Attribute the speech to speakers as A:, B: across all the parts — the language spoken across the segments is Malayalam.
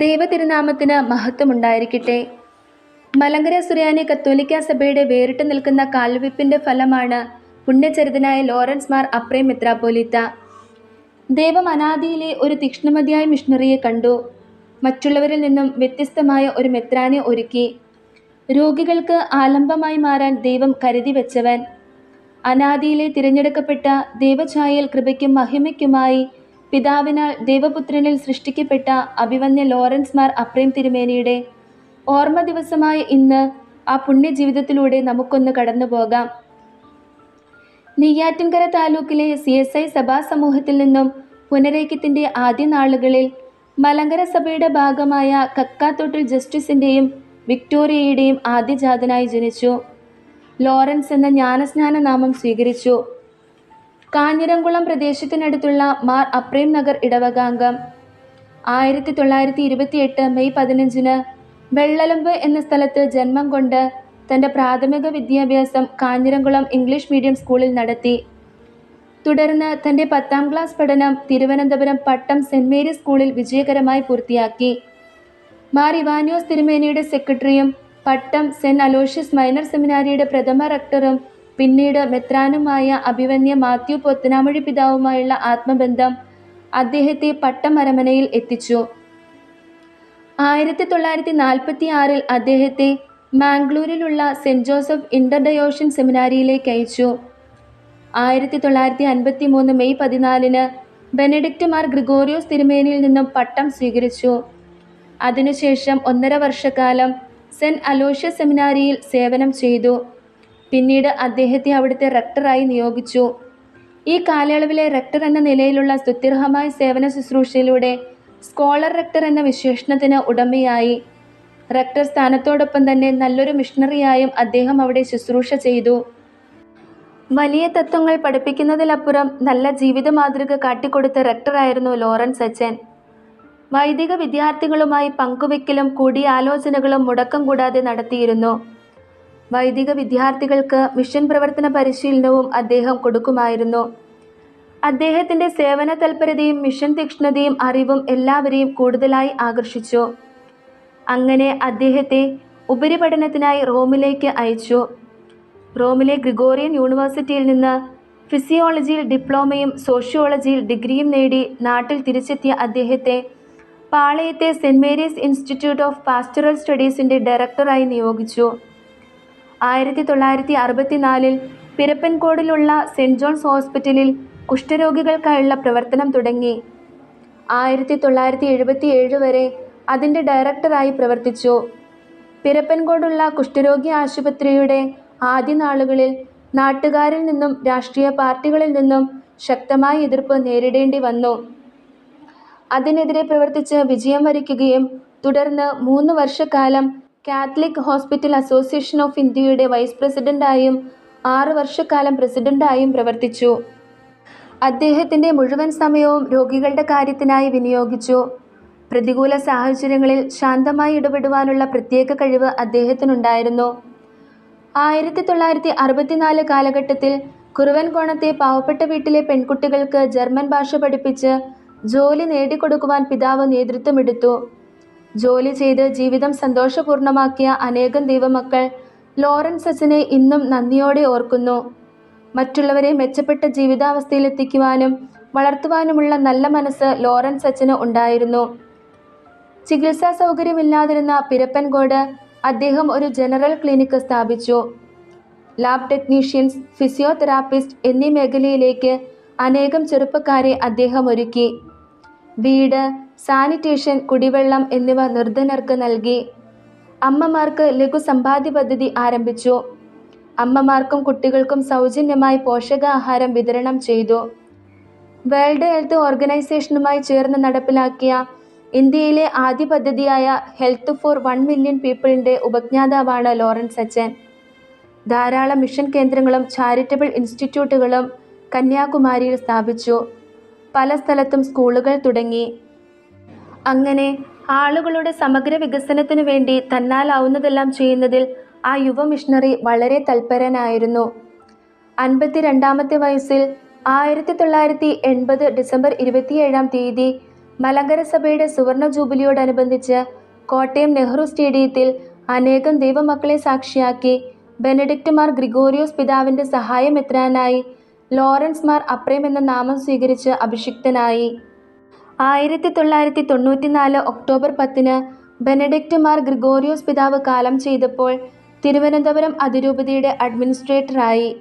A: ദൈവതിരുനാമത്തിന് മഹത്വമുണ്ടായിരിക്കട്ടെ. മലങ്കര സുറിയാനി കത്തോലിക്ക സഭയുടെ വേറിട്ട് നിൽക്കുന്ന കാൽവെപ്പിന്റെ ഫലമാണ് പുണ്യചരിതനായ ലോറൻസ് മാർ അപ്രേം മിത്രാപോലിത്ത ദൈവം അനാദിയിലെ ഒരു തീക്ഷ്ണമതിയായ മിഷണറിയെ കണ്ടു. മറ്റുള്ളവരിൽ നിന്നും വ്യത്യസ്തമായ ഒരു മെത്രാനെ ഒരുക്കി. രോഗികൾക്ക് ആലംബമായി മാറാൻ ദൈവം കരുതി വെച്ചവൻ. അനാദിയിലെ തിരഞ്ഞെടുക്കപ്പെട്ട ദൈവഛായയിൽ കൃപയ്ക്കും മഹിമയ്ക്കുമായി പിതാവിനാൽ ദൈവപുത്രനിൽ സൃഷ്ടിക്കപ്പെട്ട അഭിവന്യ ലോറൻസ് മാർ അപ്രേം തിരുമേനിയുടെ ഓർമ്മ ദിവസമായ ഇന്ന് ആ പുണ്യജീവിതത്തിലൂടെ നമുക്കൊന്ന് കടന്നു പോകാം. നെയ്യാറ്റിൻകര താലൂക്കിലെ സി എസ് ഐ സഭാ സമൂഹത്തിൽ നിന്നും പുനരേക്കത്തിന്റെ ആദ്യ നാളുകളിൽ മലങ്കര സഭയുടെ ഭാഗമായ കക്കാത്തോട്ടിൽ ജസ്റ്റിസിന്റെയും വിക്ടോറിയയുടെയും ആദ്യജാതനായി ജനിച്ചു. ലോറൻസ് എന്ന ജ്ഞാനസ്നാന നാമം സ്വീകരിച്ചു. കാഞ്ഞിരംകുളം പ്രദേശത്തിനടുത്തുള്ള മാർ അപ്രേം നഗർ ഇടവകാംഗം. ആയിരത്തി തൊള്ളായിരത്തി ഇരുപത്തിയെട്ട് മെയ് പതിനഞ്ചിന് വെള്ളലമ്പ് എന്ന സ്ഥലത്ത് ജന്മം കൊണ്ട് തന്റെ പ്രാഥമിക വിദ്യാഭ്യാസം കാഞ്ഞിരംകുളം ഇംഗ്ലീഷ് മീഡിയം സ്കൂളിൽ നടത്തി. തുടർന്ന് തന്റെ പത്താം ക്ലാസ് പഠനം തിരുവനന്തപുരം പട്ടം സെന്റ് മേരീസ് സ്കൂളിൽ വിജയകരമായി പൂർത്തിയാക്കി. മാർ ഇവാനിയോസ് തിരുമേനിയുടെ സെക്രട്ടറിയും പട്ടം സെന്റ് അലോഷ്യസ് മൈനർ സെമിനാരിയുടെ പ്രഥമ റക്ടറും പിന്നീട് മെത്രാനുമായ അഭിവന്യ മാത്യു പൊത്തനാമൊഴി പിതാവുമായുള്ള ആത്മബന്ധം അദ്ദേഹത്തെ പട്ടമരമനയിൽ എത്തിച്ചു. ആയിരത്തി തൊള്ളായിരത്തി നാൽപ്പത്തി ആറിൽ അദ്ദേഹത്തെ മാംഗ്ലൂരിലുള്ള സെന്റ് ജോസഫ് ഇന്റർഡയോഷൻ സെമിനാരിയിലേക്ക് അയച്ചു. ആയിരത്തി തൊള്ളായിരത്തി അൻപത്തി മൂന്ന് മെയ് പതിനാലിന് ബെനഡിക്റ്റ് മാർ ഗ്രിഗോറിയോസ് തിരുമേനിയിൽ നിന്നും പട്ടം സ്വീകരിച്ചു. അതിനുശേഷം ഒന്നര വർഷക്കാലം സെന്റ് അലോഷ്യ സെമിനാരിയിൽ സേവനം ചെയ്തു. പിന്നീട് അദ്ദേഹത്തെ അവിടുത്തെ റക്ടറായി നിയോഗിച്ചു. ഈ കാലയളവിലെ റക്ടർ എന്ന നിലയിലുള്ള സ്തുത്യർഹമായ സേവന ശുശ്രൂഷയിലൂടെ സ്കോളർ റക്ടർ എന്ന വിശേഷണത്തിന് ഉടമയായി. റക്ടർ സ്ഥാനത്തോടൊപ്പം തന്നെ നല്ലൊരു മിഷണറിയായും അദ്ദേഹം അവിടെ ശുശ്രൂഷ ചെയ്തു. വലിയ തത്വങ്ങൾ പഠിപ്പിക്കുന്നതിലപ്പുറം നല്ല ജീവിത മാതൃക കാട്ടിക്കൊടുത്ത റക്ടറായിരുന്നു ലോറൻസ് അച്ചൻ വൈദിക വിദ്യാർത്ഥികളുമായി പങ്കുവെക്കലും കൂടിയാലോചനകളും മുടക്കം കൂടാതെ നടത്തിയിരുന്നു. വൈദിക വിദ്യാർത്ഥികൾക്ക് മിഷൻ പ്രവർത്തന പരിശീലനവും അദ്ദേഹം കൊടുക്കുമായിരുന്നു. അദ്ദേഹത്തിന്റെ സേവന തൽപരതയും മിഷൻ തീക്ഷ്ണതയും അറിവും എല്ലാവരെയും കൂടുതലായി ആകർഷിച്ചു. അങ്ങനെ അദ്ദേഹത്തെ ഉപരിപഠനത്തിനായി റോമിലേക്ക് അയച്ചു. റോമിലെ ഗ്രിഗോറിയൻ യൂണിവേഴ്സിറ്റിയിൽ നിന്ന് ഫിസിയോളജിയിൽ ഡിപ്ലോമയും സോഷ്യോളജിയിൽ ഡിഗ്രിയും നേടി നാട്ടിൽ തിരിച്ചെത്തിയ അദ്ദേഹത്തെ പാളയത്തെ Saint Mary's Institute of Pastoral സ്റ്റഡീസിന്റെ ഡയറക്ടറായി നിയോഗിച്ചു. ആയിരത്തി തൊള്ളായിരത്തി അറുപത്തിനാലിൽ പിരപ്പൻകോടിലുള്ള സെന്റ് ജോൺസ് ഹോസ്പിറ്റലിൽ കുഷ്ഠരോഗികൾക്കായുള്ള പ്രവർത്തനം തുടങ്ങി. ആയിരത്തി തൊള്ളായിരത്തി എഴുപത്തി ഏഴ് വരെ അതിന്റെ ഡയറക്ടറായി പ്രവർത്തിച്ചു. പിരപ്പൻകോടുള്ള കുഷ്ഠരോഗി ആശുപത്രിയുടെ ആദ്യ നാളുകളിൽ നാട്ടുകാരിൽ നിന്നും രാഷ്ട്രീയ പാർട്ടികളിൽ നിന്നും ശക്തമായ എതിർപ്പ് നേരിടേണ്ടി വന്നു. അതിനെതിരെ പ്രവർത്തിച്ച് വിജയം വരിക്കുകയും തുടർന്ന് മൂന്ന് വർഷക്കാലം കാത്തലിക് ഹോസ്പിറ്റൽ അസോസിയേഷൻ ഓഫ് ഇന്ത്യയുടെ വൈസ് പ്രസിഡന്റായും ആറ് വർഷക്കാലം പ്രസിഡന്റായും പ്രവർത്തിച്ചു. അദ്ദേഹത്തിന്റെ മുഴുവൻ സമയവും രോഗികളുടെ കാര്യത്തിനായി വിനിയോഗിച്ചു. പ്രതികൂല സാഹചര്യങ്ങളിൽ ശാന്തമായി ഇടപെടുവാനുള്ള പ്രത്യേക കഴിവ് അദ്ദേഹത്തിനുണ്ടായിരുന്നു. ആയിരത്തി തൊള്ളായിരത്തി അറുപത്തിനാല് കാലഘട്ടത്തിൽ കുറുവൻകോണത്തെ പാവപ്പെട്ട വീട്ടിലെ പെൺകുട്ടികൾക്ക് ജർമ്മൻ ഭാഷ പഠിപ്പിച്ച് ജോലി നേടിക്കൊടുക്കുവാൻ പിതാവ് നേതൃത്വമെടുത്തു. ജോലി ചെയ്ത് ജീവിതം സന്തോഷപൂർണമാക്കിയ അനേകം ദൈവമക്കൾ ലോറൻസസിനെ ഇന്നും നന്ദിയോടെ ഓർക്കുന്നു. മറ്റുള്ളവരെ മെച്ചപ്പെട്ട ജീവിതാവസ്ഥയിലെത്തിക്കുവാനും വളർത്തുവാനുമുള്ള നല്ല മനസ്സ് ലോറൻസ് അച്ഛന് ഉണ്ടായിരുന്നു. ചികിത്സാ സൗകര്യമില്ലാതിരുന്ന പിരപ്പൻകോട് അദ്ദേഹം ഒരു ജനറൽ ക്ലിനിക്ക് സ്ഥാപിച്ചു. ലാബ് ടെക്നീഷ്യൻസ് ഫിസിയോതെറാപ്പിസ്റ്റ് എന്നീ മേഖലയിലേക്ക് അനേകം ചെറുപ്പക്കാരെ അദ്ദേഹം ഒരുക്കി. വീട് സാനിറ്റേഷൻ കുടിവെള്ളം എന്നിവ നിർധനർക്ക് നൽകി. അമ്മമാർക്ക് ലഘു സമ്പാദ്യ പദ്ധതി ആരംഭിച്ചു. അമ്മമാർക്കും കുട്ടികൾക്കും സൗജന്യമായി പോഷകാഹാരം വിതരണം ചെയ്തു. വേൾഡ് ഹെൽത്ത് ഓർഗനൈസേഷനുമായി ചേർന്ന് നടപ്പിലാക്കിയ ഇന്ത്യയിലെ ആദ്യ പദ്ധതിയായ ഹെൽത്ത് ഫോർ വൺ മില്യൺ പീപ്പിളിന്റെ ഉപജ്ഞാതാവാണ് ലോറൻസ് അച്ചൻ ധാരാളം മിഷൻ കേന്ദ്രങ്ങളും ചാരിറ്റബിൾ ഇൻസ്റ്റിറ്റ്യൂട്ടുകളും കന്യാകുമാരിയിൽ സ്ഥാപിച്ചു. പല സ്ഥലത്തും സ്കൂളുകൾ തുടങ്ങി. അങ്ങനെ ആളുകളുടെ സമഗ്ര വികസനത്തിനു വേണ്ടി തന്നാലാവുന്നതെല്ലാം ചെയ്യുന്നതിൽ ആ യുവ മിഷണറി വളരെ തൽപരനായിരുന്നു. അൻപത്തിരണ്ടാമത്തെ വയസ്സിൽ ആയിരത്തി തൊള്ളായിരത്തി എൺപത് ഡിസംബർ ഇരുപത്തിയേഴാം തീയതി മലങ്കര സഭയുടെ സുവർണ ജൂബിലിയോടനുബന്ധിച്ച് കോട്ടയം നെഹ്റു സ്റ്റേഡിയത്തിൽ അനേകം ദൈവമക്കളെ സാക്ഷിയാക്കി ബെനഡിക്റ്റ് മാർ ഗ്രിഗോറിയോസ് പിതാവിന്റെ സഹായമെത്രാനായി ലോറൻസ് മാർ അപ്രേം എന്ന നാമം സ്വീകരിച്ച് അഭിഷിക്തനായി. ആയിരത്തി തൊള്ളായിരത്തി തൊണ്ണൂറ്റിനാല് ഒക്ടോബർ പത്തിന് ബെനഡിക്റ്റ് മാർ ഗ്രിഗോറിയോസ് പിതാവ് കാലം ചെയ്തപ്പോൾ തിരുവനന്തപുരം അതിരൂപതയുടെ അഡ്മിനിസ്ട്രേറ്ററായി.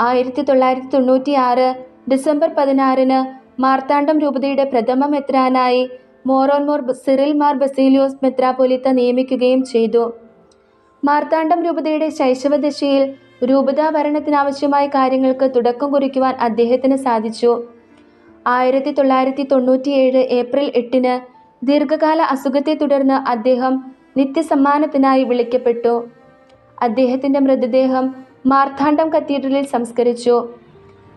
A: ആയിരത്തി തൊള്ളായിരത്തി തൊണ്ണൂറ്റിയാറ് ഡിസംബർ പതിനാറിന് മാർത്താണ്ഡം രൂപതയുടെ പ്രഥമ മെത്രാനായി മോറോൻമോർ സിറിൽ മാർ ബസീലിയോസ് മെത്രാപൊലിത്ത നിയമിക്കുകയും ചെയ്തു. മാർത്താണ്ഡം രൂപതയുടെ ശൈശവദശയിൽ രൂപതാ ഭരണത്തിനാവശ്യമായ കാര്യങ്ങൾക്ക് തുടക്കം കുറിക്കുവാൻ അദ്ദേഹത്തിന് സാധിച്ചു. ആയിരത്തി തൊള്ളായിരത്തി തൊണ്ണൂറ്റിയേഴ് ഏപ്രിൽ എട്ടിന് ദീർഘകാല അസുഖത്തെ തുടർന്ന് അദ്ദേഹം നിത്യസമ്മാനത്തിനായി വിളിക്കപ്പെട്ടു. അദ്ദേഹത്തിന്റെ മൃതദേഹം മാർത്താണ്ഡം കത്തീഡ്രലിൽ സംസ്കരിച്ചു.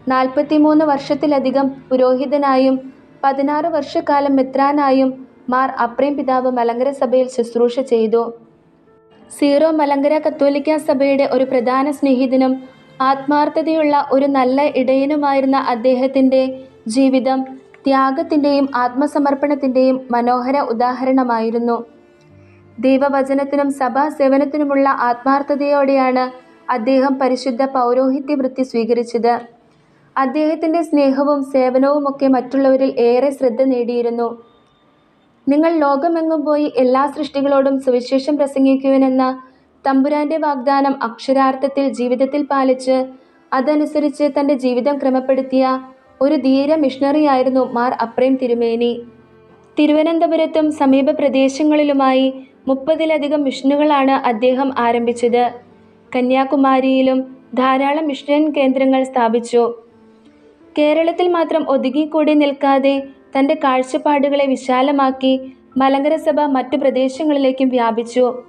A: നാൽപ്പത്തിമൂന്ന് വർഷത്തിലധികം പുരോഹിതനായും പതിനാറ് വർഷക്കാലം മെത്രാനായും മാർ അപ്രേം പിതാവ് മലങ്കര സഭയിൽ ശുശ്രൂഷ ചെയ്തു. സീറോ മലങ്കര കത്തോലിക്ക സഭയുടെ ഒരു പ്രധാന സ്നേഹിതനും ആത്മാർത്ഥതയുള്ള ഒരു നല്ല ഇടയനുമായിരുന്ന അദ്ദേഹത്തിന്റെ ജീവിതം ത്യാഗത്തിന്റെയും ആത്മസമർപ്പണത്തിന്റെയും മനോഹര ഉദാഹരണമായിരുന്നു. ദൈവവചനത്തിനും സഭാ സേവനത്തിനുമുള്ള ആത്മാർത്ഥതയോടെയാണ് അദ്ദേഹം പരിശുദ്ധ പൗരോഹിത്യ വൃത്തി സ്വീകരിച്ചത്. അദ്ദേഹത്തിന്റെ സ്നേഹവും സേവനവുമൊക്കെ മറ്റുള്ളവരിൽ ഏറെ ശ്രദ്ധ നേടിയിരുന്നു. നിങ്ങൾ ലോകമെങ്ങും പോയി എല്ലാ സൃഷ്ടികളോടും സുവിശേഷം പ്രസംഗിക്കുവനെന്ന തമ്പുരാന്റെ വാഗ്ദാനം അക്ഷരാർത്ഥത്തിൽ ജീവിതത്തിൽ പാലിച്ച് അതനുസരിച്ച് തന്റെ ജീവിതം ക്രമപ്പെടുത്തിയ ഒരു ധീര മിഷണറിയായിരുന്നു മാർ അപ്രേം തിരുമേനി. തിരുവനന്തപുരത്തും സമീപ പ്രദേശങ്ങളിലുമായി മുപ്പതിലധികം മിഷനുകളാണ് അദ്ദേഹം ആരംഭിച്ചത്. കന്യാകുമാരിയിലും ധാരാളം മിഷൻ കേന്ദ്രങ്ങൾ സ്ഥാപിച്ചു. കേരളത്തിൽ മാത്രം ഒതുങ്ങിക്കൂടി നിൽക്കാതെ തന്റെ കാഴ്ചപ്പാടുകളെ വിശാലമാക്കി മലങ്കര സഭ മറ്റു പ്രദേശങ്ങളിലേക്കും വ്യാപിച്ചു.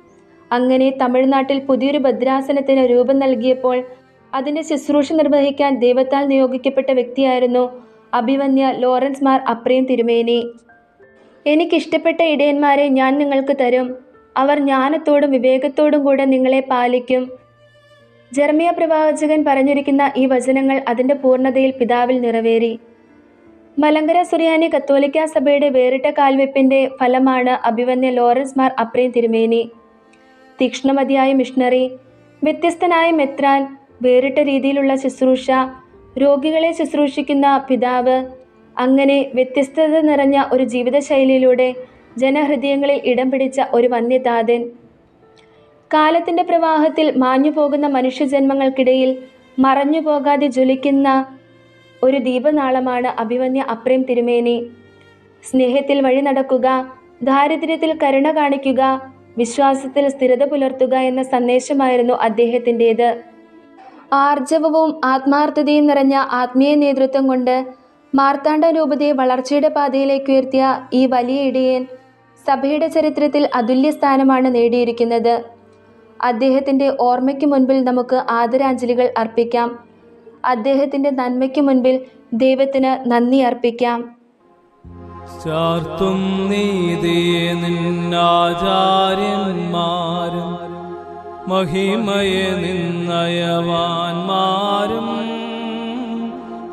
A: അങ്ങനെ തമിഴ്നാട്ടിൽ പുതിയൊരു ഭദ്രാസനത്തിന് രൂപം നൽകിയപ്പോൾ അതിന്റെ ശുശ്രൂഷ നിർവഹിക്കാൻ ദൈവത്താൽ നിയോഗിക്കപ്പെട്ട വ്യക്തിയായിരുന്നു അഭിമന്യ ലോറൻസ് മാർ അപ്രേം തിരുമേനി. എനിക്കിഷ്ടപ്പെട്ട ഇടയന്മാരെ ഞാൻ നിങ്ങൾക്ക് തരും. അവർ ജ്ഞാനത്തോടും വിവേകത്തോടും കൂടെ നിങ്ങളെ പാലിക്കും. ജർമിയ പ്രവാചകൻ പറഞ്ഞിരിക്കുന്ന ഈ വചനങ്ങൾ അതിന്റെ പൂർണതയിൽ പിതാവിൽ നിറവേറി. മലങ്കര സുറിയാനി കത്തോലിക്ക സഭയുടെ വേറിട്ട കാൽവെപ്പിന്റെ ഫലമാണ് അഭിവന്യ ലോറൻസ് മാർ അപ്രീം തിരുമേനി. തീക്ഷ്ണമതിയായ മിഷണറി വ്യത്യസ്തനായ മെത്രാൻ വേറിട്ട രീതിയിലുള്ള ശുശ്രൂഷ രോഗികളെ ശുശ്രൂഷിക്കുന്ന പിതാവ് അങ്ങനെ വ്യത്യസ്തത നിറഞ്ഞ ഒരു ജീവിതശൈലിയിലൂടെ ജനഹൃദയങ്ങളിൽ ഇടം പിടിച്ച ഒരു വന്യതാതൻ. കാലത്തിന്റെ പ്രവാഹത്തിൽ മാഞ്ഞു പോകുന്ന മനുഷ്യജന്മങ്ങൾക്കിടയിൽ മറഞ്ഞു പോകാതെ ജ്വലിക്കുന്ന ഒരു ദീപനാളമാണ് അഭിമന്യ അപ്രേം തിരുമേനി. സ്നേഹത്തിൽ വഴി നടക്കുക ദാരിദ്ര്യത്തിൽ കരുണ കാണിക്കുക വിശ്വാസത്തിൽ സ്ഥിരത പുലർത്തുക എന്ന സന്ദേശമായിരുന്നു അദ്ദേഹത്തിന്റേത്. ആർജവവും ആത്മാർത്ഥതയും നിറഞ്ഞ ആത്മീയ നേതൃത്വം കൊണ്ട് മാർത്താണ്ഡ രൂപതയെ വളർച്ചയുടെ പാതയിലേക്ക് ഉയർത്തിയ ഈ വലിയ ഇടയൻ സഭയുടെ ചരിത്രത്തിൽ അതുല്യ സ്ഥാനമാണ് നേടിയിരിക്കുന്നത്. അദ്ദേഹത്തിന്റെ ഓർമ്മയ്ക്ക് മുൻപിൽ നമുക്ക് ആദരാഞ്ജലികൾ അർപ്പിക്കാം. അദ്ദേഹത്തിന്റെ നന്മയ്ക്ക് മുൻപിൽ ദൈവത്തിന് നന്ദി അർപ്പിക്കാം.
B: ചാർത്തും നീതിയെ നിന്നാചാര്യന്മാരും മഹിമയെ നിന്നയവാന്മാരും.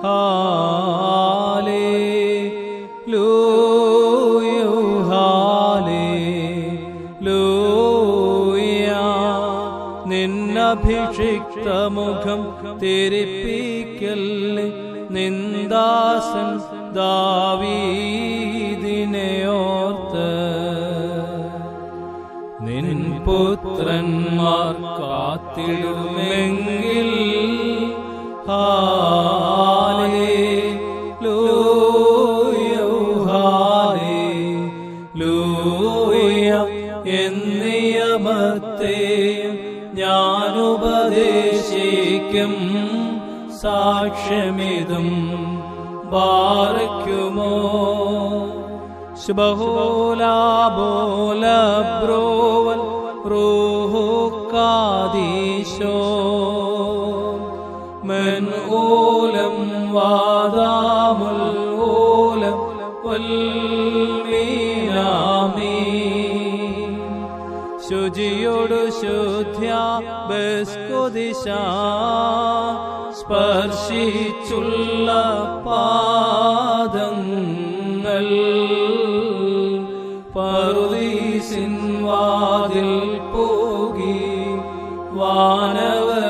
B: ഹാലേ ലൂയോ ഹാലേ ലൂയ നിന്നഭിഷിക്ത മുഖം തിരിപ്പിക്കല്ലേ നിന്ദാസൻ ദാവീദിനെയോർത്ത്. നിൻ പുത്രന്മാർ കാത്തിടുമെങ്കിൽ ഹാലേ ഞാനുപദേശിക്കും സാക്ഷ്യമിതും ബാറയ്ക്കുമോ ശുഭഹോലാബോല ബ്രോവൽ റൂഹുക്കാദീശോ من أولم وادام الأولم ശുചിയോടു ശുദ്ധ്യ ബസ്കുദിശ സ്പർശിച്ചുള്ള പാദങ്ങൾ വാതിൽ പോകി വാനവരുത്തുവസി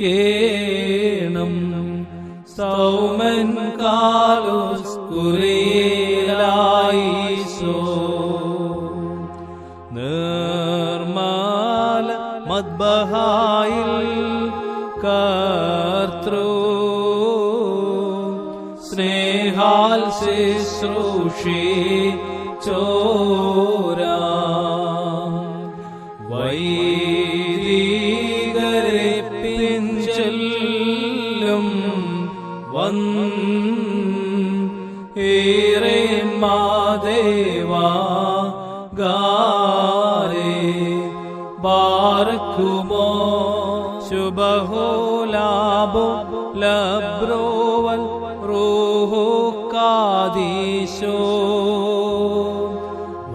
B: കേണം. സൗമൻ കാലുസ് बहाइल कर्तृ स्नेहाल से श्रोषे चोरा वैरिगरे पिञ्जलम् वन्द ബാർക്കുമോ ശുഭഹോലാഭോ ലബ്രോവൽ റൂഹോ കാദീശോ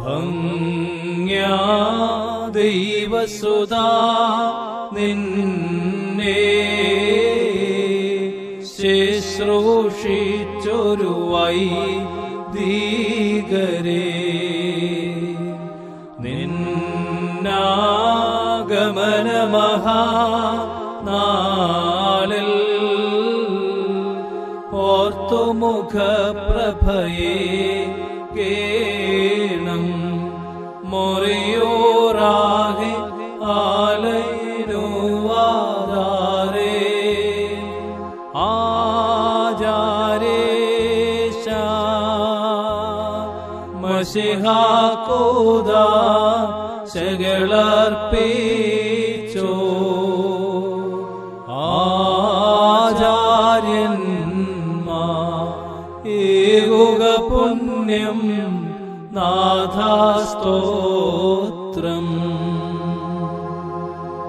B: ഭംഗ്യാ ദൈവസുതാ നിന്നെ ശുശ്രൂഷിച്ചൊരു ദീകരേ നിന്നാഗമനമഹാ നാളിൽ ഓർത്തുമുഖപ്രഭയെ കേണം മൊറിയോറാകെ ആലയിനുവാദാരേ ആചാരേശ മഷിഹാക്കോദ ശകളർപ്പിച്ചോ ആചാര്യന്മാ ഏകുക പുണ്യം നാഥാസ്തോത്രം